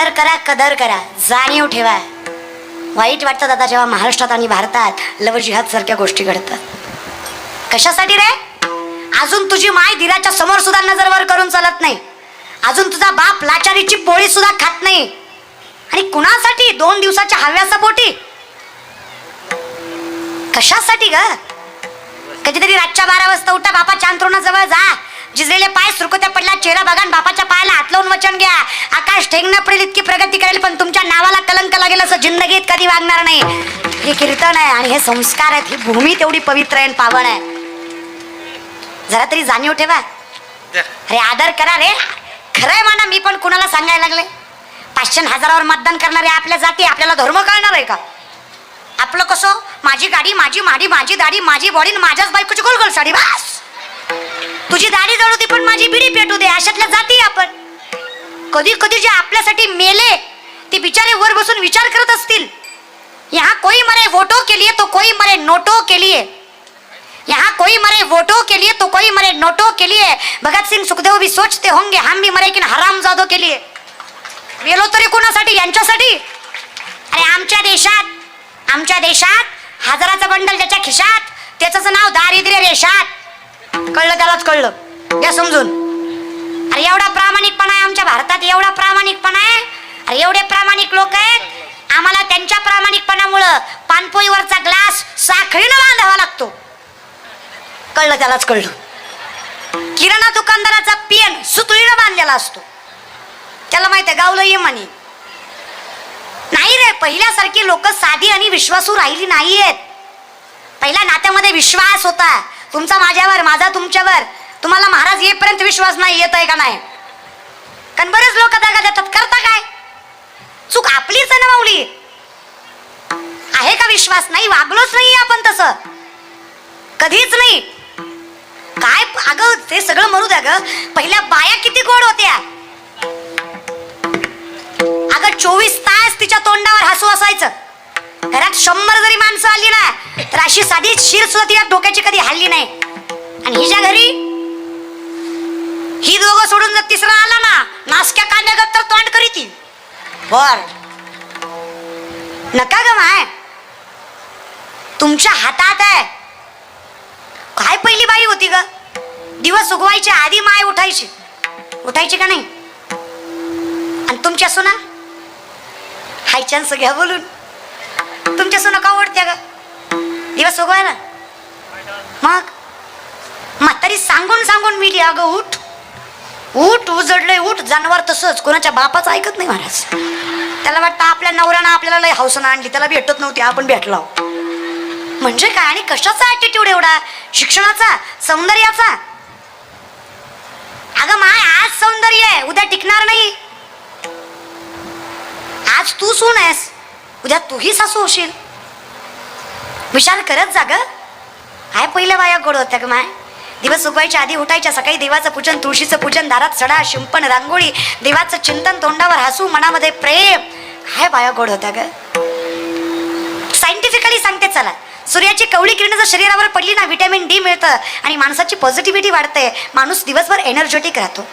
आदर करा कदर करा. जाणीव ठेवा. वाईट वाटतं दादा जेव्हा महाराष्ट्रात आणि भारतात लव जिहाद सारख्या गोष्टी घडतात. कशासाठी रे? अजून तुझी माय दिराच्या समोर सुद्धा नजर वर करून चालत नाही. अजून तुझा बाप लाचारीची पोळी सुद्धा खात नाही. आणि कुणासाठी? दोन दिवसाच्या हव्याचा पोटी कशासाठी ग? कधीतरी रातच्या बारा वाजता उठा बापा चांतरुणाजवळ जा. जिजलेले पाय सुरकुत्या पडला चेहरा बघा बापाच्या पायाला हात लावून वचन घ्या. आकाश ठेंगणं पडेल इतकी प्रगती करेल पण तुमच्या नावाला कलंक लागेल असं जिंदगीत कधी वागणार नाही. हे कीर्तन आहे आणि हे संस्कार आहेत. ही भूमी तेवढी पवित्र आहे आणि पावन आहे. जरा तरी जाणीव ठेवा. अरे आदर करा रे. खरंय म्हणा मी पण कुणाला सांगायला लागले? पाचशे हजारावर मतदान करणारे आपल्या जाती आपल्याला धर्म कळणार आहे का? आपलं कसं? माझी गाडी माझी माडी माझी दाढी माझी बॉडी माझ्याच बायकोची गोल गोल साडी बस! तुझी दाढी जळू दे पण माझी बिडी पेटू दे. अशातल्या जाती आपण. कधी कधी जे आपल्यासाठी मेले ते बिचारे वर बसून विचार करत असतील. यहाँ कोई मरे वोटो के लिए तो कोई मरे नोटो के लिए. यहाँ कोई मरे वोटो के लिए तो कोई मरे नोटो के लिए. भगत सिंह सुखदेव भी सोचते होंगे हम भी मरे किन हराम जादो के लिए. गेलो तरी कोणासाठी? यांच्यासाठी? अरे आमच्या देशात आमच्या देशात हजाराचा बंडल ज्याच्या खिशात त्याच नाव दारिद्र्य रेषात. कळलं त्यालाच कळलं. या समजून. अरे एवढा प्रामाणिकपणा आहे आमच्या भारतात एवढा प्रामाणिकपणा आहे. अरे एवढे प्रामाणिक लोक आहेत. आम्हाला त्यांच्या प्रामाणिकपणामुळं पानपोईवरचा ग्लास साखळीनं बांधावा लागतो. कळलं त्यालाच कळलं. किराणा दुकानदाराचा पेन सुतळीनं बांधलेला असतो. त्याला माहीत आहे गावलं ये म्हणे नाही रे पहिल्यासारखी लोक साधी आणि विश्वासू राहिली नाहीयेत. पहिल्या नात्यामध्ये विश्वास होता. तुमचा माझ्यावर माझा तुमच्यावर. तुम्हाला महाराज येईपर्यंत विश्वास नाही येत आहे का नाही? कारण बरेच लोक जागा देतात. करता काय? चूक आपलीच आहे ना माऊली? आहे का विश्वास? नाही वागलोच नाही आपण तसं. कधीच नाही. काय अगं ते सगळं म्हणू द्या ग. पहिल्या बाया किती गोड होत्या. अगं चोवीस तास तिच्या तोंडावर हसू असायचं. घरात शंभर जरी माणसं आली ना तर अशी साधी शिर सुद्धा तिच्या डोक्याची कधी हल्ली नाही. आणि हिच्या घरी? ही दोघं सोडून जर तिसरा आला ना नासक्या कांद्या तर तोंड करी ती बर. नका ग माय. तुमच्या हातात आहे. काय पहिली बाई होती ग? दिवस उगवायच्या आधी माय उठायची. उठायची का नाही? आणि तुमच्या सुना? हाय चान्स घ्या बोलून. तुमच्या सुना का ओढत्या ग? दिवस उगवायला मग? म्हातारी सांगून सांगून मिली अगं उठ. उठ उजडलंय उठ. जनावर तसंच. कोणाच्या बापाचं ऐकत नाही महाराज. त्याला वाटतं आपल्या नवऱ्यानं आपल्याला लय हौसनं आणली. त्याला भेटत नव्हती आपण भेटलो. म्हणजे काय? आणि कशाचा ऍटिट्यूड एवढा? शिक्षणाचा? सौंदर्याचा? अगं माय आज सौंदर्य आहे. उद्या टिकणार नाही. आज तू सून आहेस. उद्या तूही सासू होशील. विचार करत जा ग. काय पहिल्या बाया गोड होत्या ग माय. दिवस उगवायच्या आधी उठायच्या सकाळी देवाचं पूजन तुळशीचं पूजन दारात सडा शिंपण रांगोळी देवाचं चिंतन तोंडावर हसू मनामध्ये प्रेम. काय बाया गोड होत्या ग. सायंटिफिकली सांगते चला. सूर्याची कवळी किरण जर शरीरावर पडली ना व्हिटॅमिन डी मिळतं आणि माणसाची पॉझिटिव्हिटी वाढते. माणूस दिवसभर एनर्जेटिक राहतो.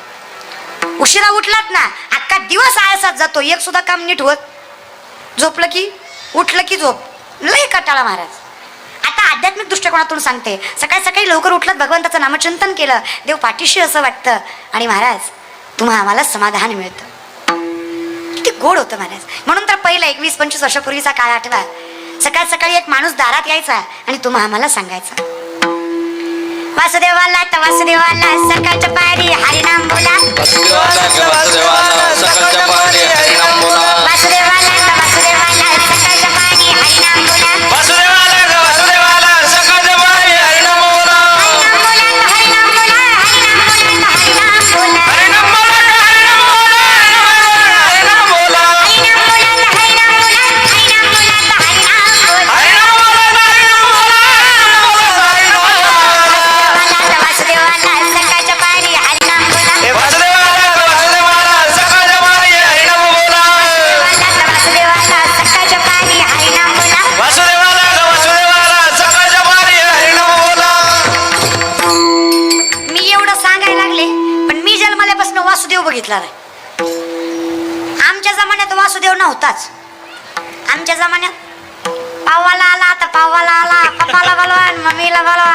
उशिरा उठलात ना अख्खा दिवस आळसात जातो. एक सुद्धा काम नीट होत झोपलं की? उठलं की झोप. लय कटाळा महाराज. आता आध्यात्मिक दृष्टिकोनातून सांगते. सकाळी सकाळी लवकर उठलात भगवंताचं नामचिंतन केलं. देव पाठीशी असं वाटतं. आणि महाराज तुम्हा आम्हाला समाधान मिळतं. किती गोड होतं महाराज. म्हणून तर पहिलं एकवीस पंचवीस वर्षापूर्वीचा काळ आठवा. सकाळ सकाळी एक माणूस दारात यायचा आणि तुम्हा आम्हाला सांगायचा. वासुदेवाला तर वासुदेवाला सकाळच्या पारी हरिनाम बोला. वासुदेवाला पावाला आला पप्पाला बोलवा आणि मम्मीला बोलवा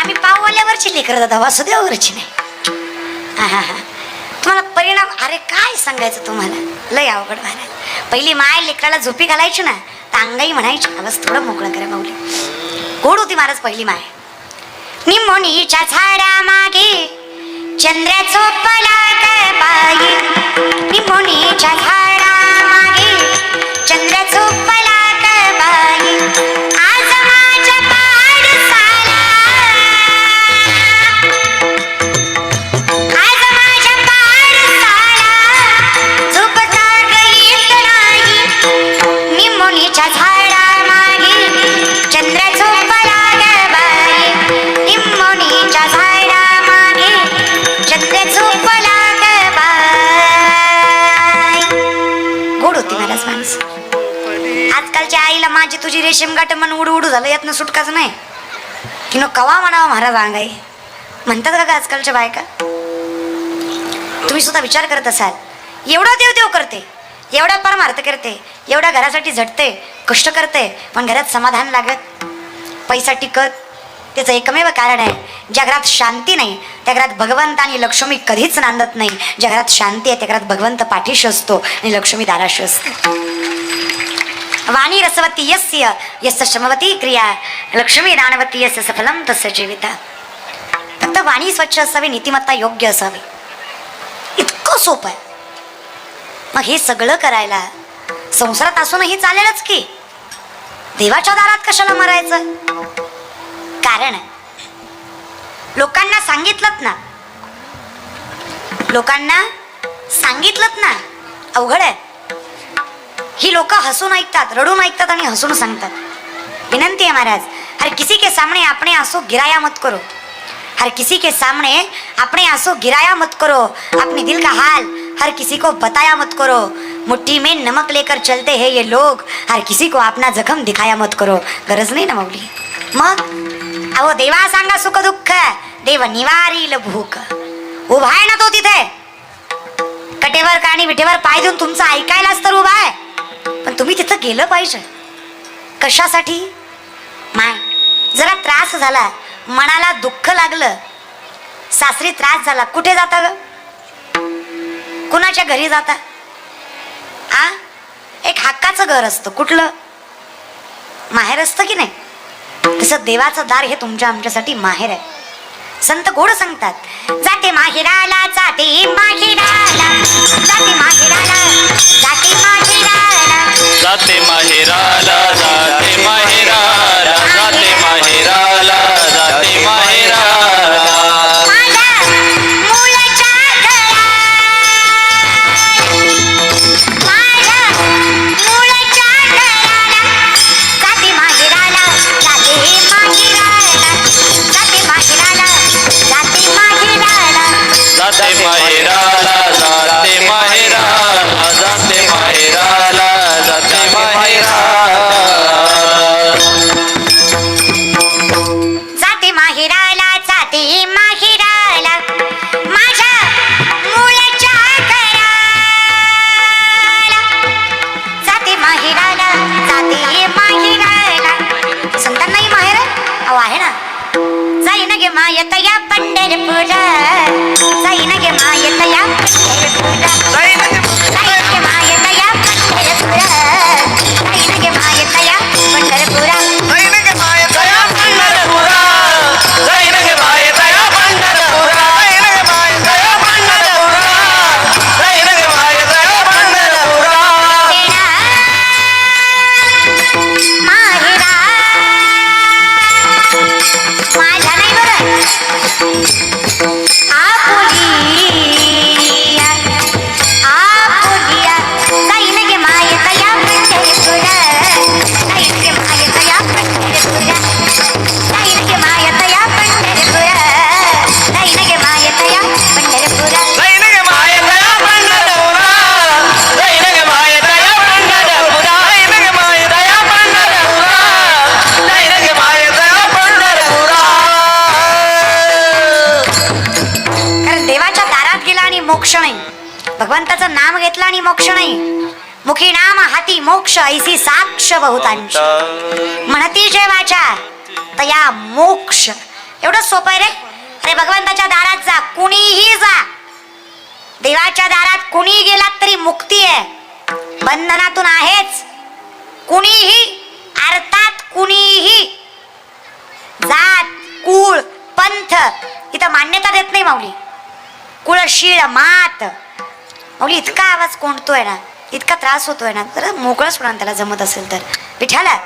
आम्ही पावल्यावरची लेकर दादा वासुदेवावरची नाही. आहाहा. तुम्हाला परिणाम अरे काय सांगायचं तुम्हाला? लय अवघड व्हायला पहिली माय लेकराला झोपी घालायची ना तर अंगाई म्हणायची बस थोडं मोकळं करा माऊली. गोड होती महाराज पहिली माय. निमोनीच्या झाडा मागे चंद्राचो पलाय बाई निमोनीच्या झाडा मागे चंद्राचो पलाट तुझी रेशीम गाठ मन उडू उडू झालं यातनं सुटकाच नाही. की न कवा म्हणावा महाराज अंगाई म्हणतात का आजकालच्या बायका? तुम्ही सुद्धा विचार करत असाल. एवढा देव देव करते एवढा परमार्थ करते एवढ्या घरासाठी झटते कष्ट करते पण घरात समाधान लागत पैसा टिकत त्याचं एकमेव कारण आहे ज्या घरात शांती नाही त्या घरात भगवंत आणि लक्ष्मी कधीच नांदत नाही. ज्या घरात शांती आहे त्या घरात भगवंत पाठीशी असतो आणि लक्ष्मी दाराशी असते. वाणी रसवती यस्य यस्य श्रमवती क्रिया लक्ष्मी दानवती यस्य सफलम तस्य जीविता। फक्त वाणी स्वच्छ असावी नीतिमत्ता योग्य असावी। इतकं सोपं आहे. मग हे सगळं करायला संसारात असूनही चालेलच की? देवाच्या दारात कशाला मरायचं? कारण लोकांना सांगितलंच ना. लोकांना सांगितलंच ना. अवघड आहे. ही लोक हसून ऐकतात रडून ऐकतात आणि हसून सांगतात. विनंती आहे महाराज हर किसी के सामने अपने आंसू गिराया मत करो. हर किसी के सामने अपने आंसू गिराया मत करो. अपने दिल का हाल हर किसी को बताया मत करो. मुट्ठी में नमक लेकर चलते हैं ये लोग. हर किसी को अपना जखम दिखाया मत करो. गरज नाही ना माऊली? मग? अहो देवा सांगा सुख दुःख देव निवारील भूक उभा आहे ना तो तिथे. कटेवर काणी विटेवर पाय देऊन तुमचं ऐकायलाच तर उभा आहे. पण तुम्ही तिथं गेलं पाहिजे. कशासाठी? माय जरा त्रास झाला. मनाला दुःख लागलं. सासरी त्रास झाला. कुठे जाता ग? कुणाच्या घरी जाता? आ? एक हक्काचं घर असतं. कुठलं? माहेर असतं की नाही? तसं देवाचं दार हे तुमच्या आमच्यासाठी माहेर आहे. संत गोड सांगतात जाते माहेराला जाते माहेराला जाते माहेराला. जाते जाते माहेराला जाते माहेरा சைனகி மாயத்தையா பண்டரு பூஜ சைனகி மாயத்தையா பண்டரு பூஜ சைனகி மாயத்தையா பண்டரு பூஜ சைனகி हाती ऐसी साक्ष बहुतांश. म्हणती जे वाचा तया मोक्ष. एवढं सोपं आहे रे? अरे भगवंताच्या दारात जा कुणीही जा. देवाच्या दारात कुणी गेलात तरी मुक्ती आहे. बंधनातून आहेच. कुणीही अर्थात कुणीही. जात कुळ पंथ इथं मान्यता देत नाही माऊली. कुळशीळ मात. माऊली इतका आवाज कोणतोय ना. इतका त्रास होतोय ना तर मोकळा सोडा त्याला जमत असेल तर विठाला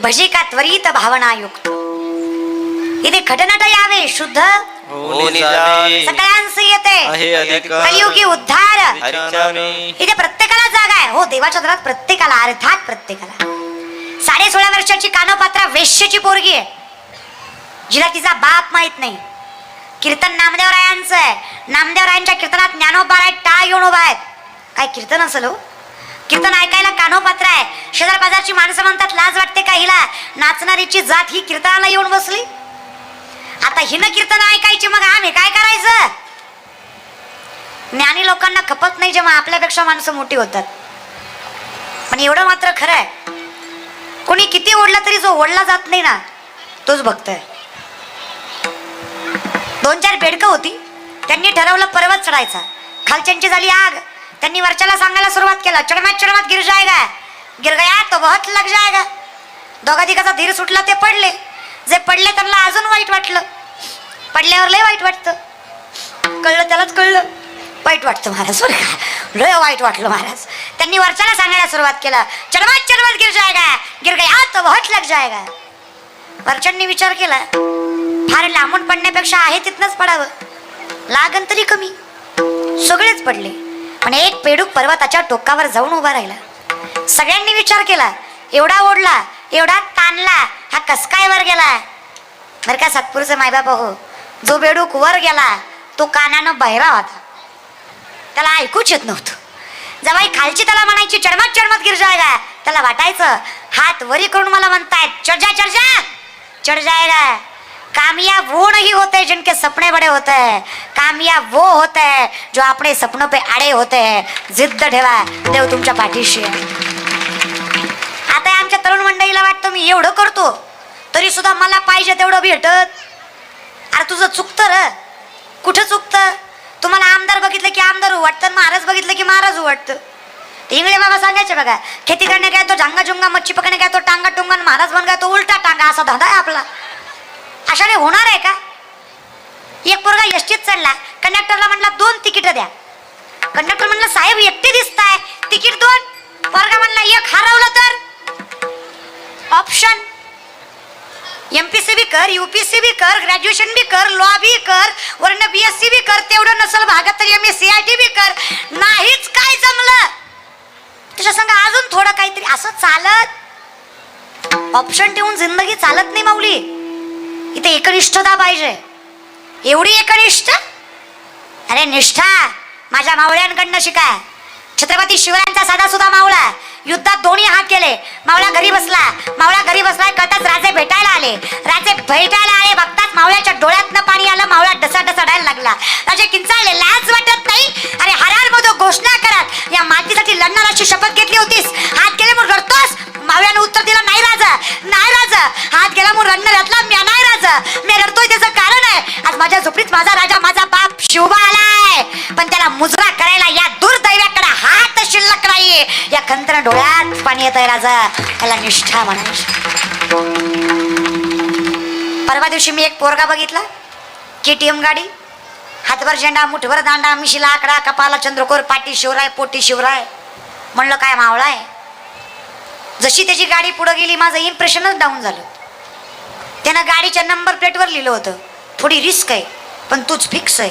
भजे का त्वरित भावना युक्त इथे खटनट यावे शुद्ध सगळ्यांचे येते कलियुगी उद्धार इथे प्रत्येक हो देवाच्या घरात प्रत्येकाला अर्थात प्रत्येकाला. साडे सोळा वर्षाची कानोपात्रा वेश्येची पोरगी आहे. जिला तिचा बाप माहीत नाही. कीर्तन नामदेवरायांचं आहे. नामदेवरायांच्या कीर्तनात ज्ञानोबा टा येऊन उभा आहेत. काय कीर्तन असेल हो? कीर्तन ऐकायला कानोपात्र आहे. शेजार बाजारची माणसं म्हणतात लाज वाटते का हिला? नाचणारीची जात ही कीर्तनाला येऊन बसली. आता हिनं कीर्तन ऐकायची मग आम्ही काय करायचं? ज्ञानी लोकांना खपत नाही जेव्हा आपल्यापेक्षा माणसं मोठी होतात. आणि एवढं मात्र खरं आहे. कोणी किती ओढला तरी जो ओढला जात नाही ना तोच बघतोय दोन चार बेडकं होती. त्यांनी ठरवलं पर्वत चढायचा. खालच्यांची झाली आग. त्यांनी वरच्याला सांगायला सुरुवात केला. चढमात चढमात गिर जायगा गिर गया तो बहुत लग जायगा दोघा तिघाचा धीर सुटला ते पडले. जे पडले त्यांना अजून वाईट वाटलं. पडल्यावर लय वाईट वाटतं. कळलं त्यालाच कळलं. वाईट वाटतं महाराज बरं का लय वाईट वाटलं महाराज. त्यांनी वरच्याला सांगायला सुरुवात केलं. चढवात चढवात गिर जायगा गिर गया तो बहुत लग जायगा वरच्यांनी विचार केला. फार लांबून पडण्यापेक्षा आहे तिथनंच पडावं. लागन तरी कमी. सगळेच पडले. पण एक पेडूक पर्वताच्या टोकावर जाऊन उभा राहिला. सगळ्यांनी विचार केला. एवढा ओढला एवढा ताणला हा कस काय वर गेला? बरं का सातपूरचे मायबाप हो जो बेडूक वर गेला तो कानानं बहिरा होता. त्याला ऐकूच येत नव्हतं. जवाई खालची त्याला म्हणायची चढमत चढमत गिरजायगा त्याला वाटायचं हात वरी करून मला म्हणतायत चढजा चढजा चढ जा कामयाब वो नहीं होते जिनके सपने बड़े होते हैं कामयाब वो होते हैं जो अपने सपनों पे आडे होते हैं जिद्द ठेवा देव तुमच्या पाठीशी आहे. आता आमच्या तरुण मंडळीला वाटतं मी एवढं करतो तरी सुद्धा मला पाहिजे तेवढं भेटत. अरे तुझं चुकतं र. कुठं चुकतं? तुम्हाला आमदार बघितलं की आमदार उवाटतं महाराज बघितलं की महाराज उवाटतं इंगळे बाबा सांगायचे बघा खेती करणे काय तो झांगा झुंगा मच्छी पकडणे काय तो टांगा टुंगा महाराज बन काय तो उलटा टांगा असा धंदा आहे आपला. अशाने होणार आहे का? एक पोरगा एसटीत चढला कंडक्टरला म्हटला दोन तिकीट द्या. कंडक्टर म्हणला साहेब एकटे दिसताय तिकीट दोन. पोरगा म्हणला एक हरवलं तर? ऑप्शन एमपीसी बी कर युपीसी बी कर ग्रॅज्युएशन बी कर लॉ बी कर वरनं बीएससी बी कर तेवढं नसल भागात तर M S C I T बी कर. नाहीच काय जमलं. तुझ्या संग अजून थोडं काहीतरी असं चालत. ऑप्शन ठेवून जिंदगी चालत नाही माऊली. इथे एकनिष्ठता पाहिजे. एवढी एकनिष्ठ? अरे निष्ठा माझ्या मावळ्यांकडनं शिका. छत्रपती शिवरायांचा साधा सुद्धा मावळा. युद्धात दोन्ही हात केले. मावळा घरी बसला. मावळा घरी बसला कळताच राजे भेटायला आले. राजे भेटायला आले बघताच मावळ्याच्या डोळ्यातनं पाणी आलं मावळा डसा डसाडायला लागला. राजे किंचाळले लाज वाटत नाही. अरे हरार मधो घोषणा करत. या मातीसाठी लढणार अशी शपथ घेतली होतीस. हात केले म्हणून रडतोस? मावळ्यानं उत्तर दिलं नाही राजा नाही राजा. हात गेला म्हणून रडणं घातला मी नाही राजा. मी रडतोय त्याचं कारण आहे. आज माझ्या झोपडीत माझा राजा माझा बाप शिवबा आलाय पण त्याला मुजरा करायला या दुर्दैव्या नाही या खंतन डोळ्यात पाणी येत आहे राजा. याला निष्ठा म्हणायची. परवा दिवशी मी एक पोरगा बघितला. केटीएम गाडी. हातभर झेंडा मुठभर दांडा मिशीला आकडा कपाला चंद्रकोर पाटी शिवराय पोटी शिवराय. म्हणलं काय मावळा आहे? जशी त्याची गाडी पुढं गेली माझं इम्प्रेशनच डाऊन झालं. त्यानं गाडीच्या नंबर प्लेटवर लिहिलं होतं. थोडी रिस्क आहे पण तूच फिक्स आहे.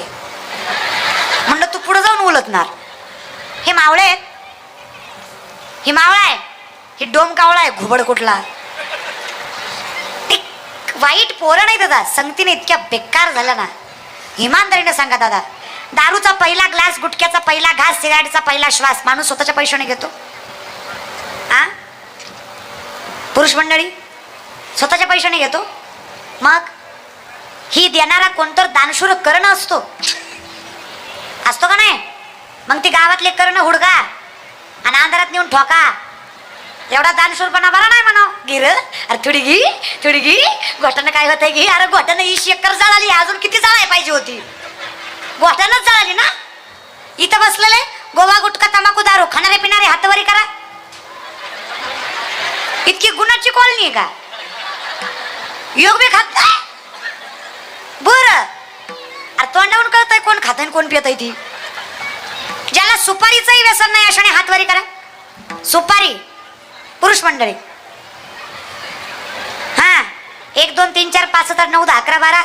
म्हणलं तू पुढं जाऊन उलटणार. हे मावळे आहेत ही मावळा आहे ही डोम कावळा आहे घुबड कुठला. वाईट पोरं नाही दादा. संगतीने इतक्या बेकार झाल्या ना. इमानदारीने सांगा दादा. दारूचा पहिला ग्लास गुटख्याचा पहिला घास सिगारेटचा पहिला श्वास माणूस स्वतःच्या पैशाने घेतो. आ? पुरुष मंडळी स्वतःच्या पैशाने घेतो. मग? ही देणारा कोणतर दानशूर करणं असतो. असतो का नाही? मग ती गावातले करणं हुडगा बांधारात नेऊन ठोका. एवढा दानशूरपणा बरा नाही म्हणा गिर. अरे थोडी घी थोडी घी. घोटानं काय होत घी? अरे गोट्यानं ही शेकर जळाली अजून किती जळाय पाहिजे होती? गोट्यानंच जळाली ना? इथं बसलेले गोवा गुटखा तंबाखू दारू. खाणारे पिणारे हातवारी करा. इतकी गुणाची कॉलनी आहे का? योग बी खात बर. अरे तोंडावून कळतंय कोण खात कोण पियत ती. ज्याला सुपारीचंही व्यसन नाही अशाने हातवारी करा. सुपारी पुरुष मंडळी. हा एक दोन तीन चार पाच सात आठ नऊ दहा अकरा बारा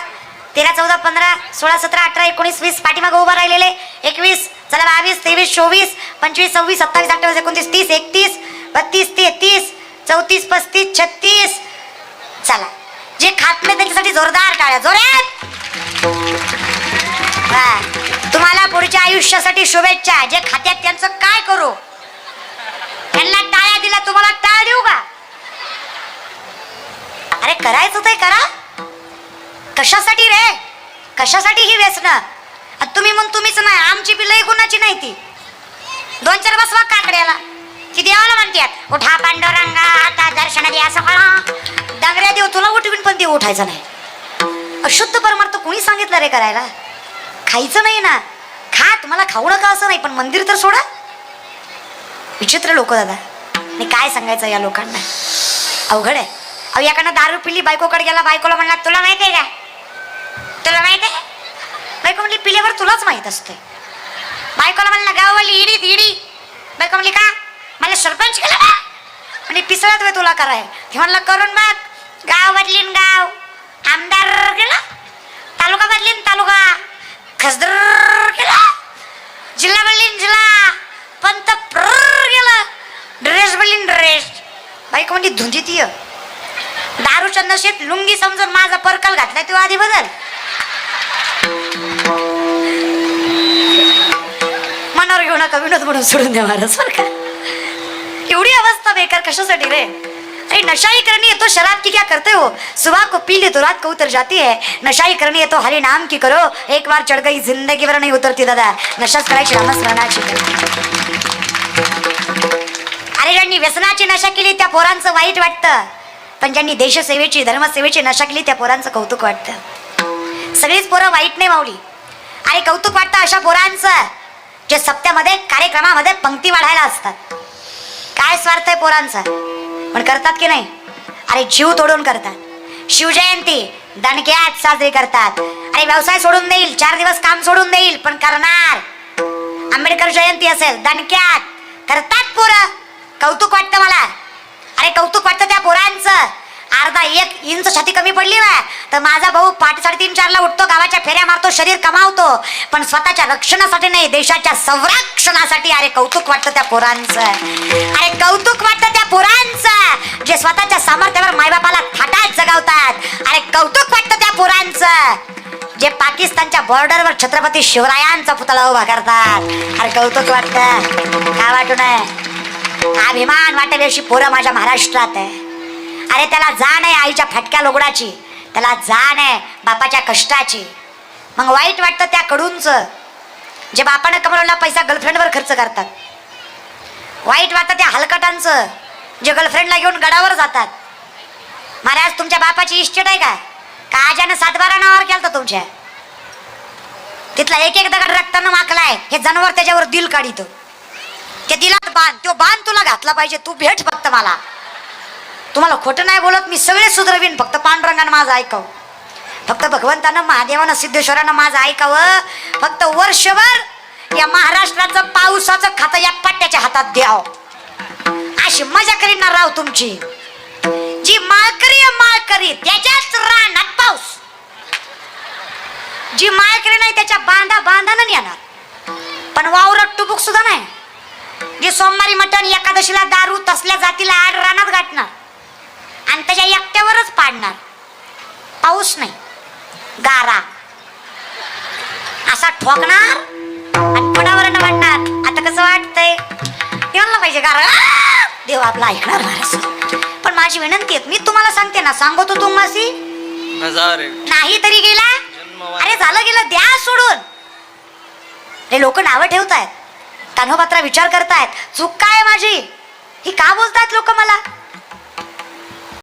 तेरा चौदा पंधरा सोळा सतरा अठरा एकोणीस वीस पाठीमागं उभं राहिलेले एकवीस चला बावीस तेवीस चोवीस पंचवीस सव्वीस सत्तावीस अठ्ठावीस एकोणतीस तीस एकतीस बत्तीस तेहतीस चौतीस पस्तीस छत्तीस. चला जे खात नाही त्यांच्यासाठी जोरदार टाळ्या जोरात. तुम्हाला पुढच्या आयुष्यासाठी शुभेच्छा. जे खात्यात त्यांचं काय करू? त्यांना टाळ्या दिला तुम्हाला टाळ देऊ का? अरे करायचं ते करा. कशासाठी रे? कशासाठी ही व्यसन? तुम्ही मग तुम्हीच नाही आमची बी लई नाही ती. दोन चार बसवा काकड्याला. ती देवाला म्हणतात उठा पांडुरंगा आता दर्शन द्या सकाळा डांगऱ्या देव तुला उठवीन पण देव उठायचं नाही. अशुद्ध परमार्थ कोणी सांगितलं रे करायला? खायचं नाही ना. खा तुम्हाला खाऊ नका असं नाही पण मंदिर तर सोडा. विचित्र लोक दादा. आणि काय सांगायचं या लोकांना? अवघड आहे. अहो याकडनं दारू पिली बायकोकडे गेला बायकोला म्हणला तुला माहिती आहे का? तुला माहिती आहे बायको म्हणली पिल्यावर तुलाच माहीत असते बायकोला म्हणला गाववाली इडी इडी बायको म्हणली का? मला सरपंच केलं का? म्हणजे पिसळत वे तुला कराय. हे म्हणलं करून बघ. गाव बदलीन गाव. आमदार गेला तालुका बदलीन तालुका खसदर केला जिल्हा बदलीन जिल्हा पंत प्रर गेला ड्रेस बदलीन ड्रेस बायको म्हणजे धुंदीत ये दारूच्या नशेत लुंगी समजून माझा परकल घातलाय तो आधी बदल. मनावर घेऊ नका विनोद म्हणून सोडून द्या महाराज बरं का? एवढी अवस्था बेकार कशासाठी रे? अरे नशाई करनी है तो शराब की क्या करते हो? सुबह को पी ले तो रात को उतर जाती है। नशाई करनी है तो नाम की करो। एक बार चढ़ गई जिंदगी भर नहीं उतरती दादा। नशाच करायची नामस्मरणाची अरे ज्यांनी व्यसनाची नशा केली त्या पोरांचं वाईट वाटतं. पण ज्यांनी देशसेवेची धर्मसेवेची नशा केली त्या पोरांचं कौतुक वाटतं. सगळीच पोरं वाईट नाही मावली आणि कौतुक वाटतं अशा पोरांचं जे सप्त्यामध्ये कार्यक्रमामध्ये पंक्ती वाढायला असतात. काय स्वार्थ आहे पोरांचा? पण करतात की नाही? अरे जीव तोडून करतात. शिवजयंती दणक्यात साजरी करतात. अरे व्यवसाय सोडून देईल चार दिवस काम सोडून देईल पण करणार. आंबेडकर जयंती असेल दणक्यात. करतात पोरं. कौतुक वाटतं मला. अरे कौतुक वाटतं त्या पोरांचं. अर्धा एक इंच छाती कमी पडली ना तर माझा भाऊ पाठ साडेतीन चारला उठतो गावाच्या फेऱ्या मारतो शरीर कमावतो. पण स्वतःच्या रक्षणासाठी नाही देशाच्या संरक्षणासाठी अरे कौतुक वाटतं त्या पोरांचं. अरे कौतुक वाटतं त्या पोरांचं. जे स्वतःच्या सामर्थ्यावर मायबापाला थाटात जगावतात. अरे कौतुक वाटतं त्या पोरांचं. जे पाकिस्तानच्या बॉर्डरवर छत्रपती शिवरायांचा पुतळा उभा करतात. अरे कौतुक वाटतं. काय वाटू नये? अभिमान वाटेल अशी पोरं माझ्या महाराष्ट्रात आहे. अरे त्याला जाण आहे आईच्या फटक्या लोगडाची. त्याला जाण आहे बापाच्या कष्टाची. मग वाईट वाटतं त्या कडूंचं जे बापानं कमवलेला पैसा गर्लफ्रेंडवर खर्च करतात. वाईट वाटतं त्या हलकटांचं जे गर्लफ्रेंडला घेऊन गडावर जातात. महाराज तुमच्या बापाची इस्टेट आहे का? का आजानं सातबारा नावावर केलं तुमच्या? तिथला एक एक दगड रक्तानं माखलाय. हे जनावर त्याच्यावर दिल काढितो. ते दिलात बाण तो बाण तुला घातला पाहिजे तू भेट फक्त मला. तुम्हाला खोटं नाही बोलत मी सगळे सुधरवीन फक्त पांडुरंगानं माझं ऐकावं. फक्त भगवंतानं महादेवानं सिद्धेश्वरानं माझं ऐकावं. फक्त वर्षभर या महाराष्ट्राचं पावसाचं खातं या पट्ट्याच्या हातात द्याव. अशी मजा करीन ना राव तुमची. जी माळकरी माळकरी त्याच्याच रानात पाऊस. जी माळकरी नाही त्याच्या बांधा बांधानं येणार पण वावरट टुबुक सुद्धा नाही. जे सोमवारी मटण एकादशीला दारू तसल्या जातीला आड रानात गाठणार. आणि त्याच्या एकट्यावरच पाडणार. पाऊस नाही. गारा. असा ठोकणार आणि पणावरनं म्हणणार आता कसं वाटतंय? म्हणलं पाहिजे आ! देव आपला ऐकणार महाराज पण माझी विनंती आहे मी तुम्हाला सांगते ना सांगतो नजारे. नाही तरी गेला. अरे झालं गेलं द्या सोडून. हे लोक नावं ठेवतायत. कान्होपात्रा विचार करतायत. चूक काय आहे माझी? ही का बोलतायत लोक मला?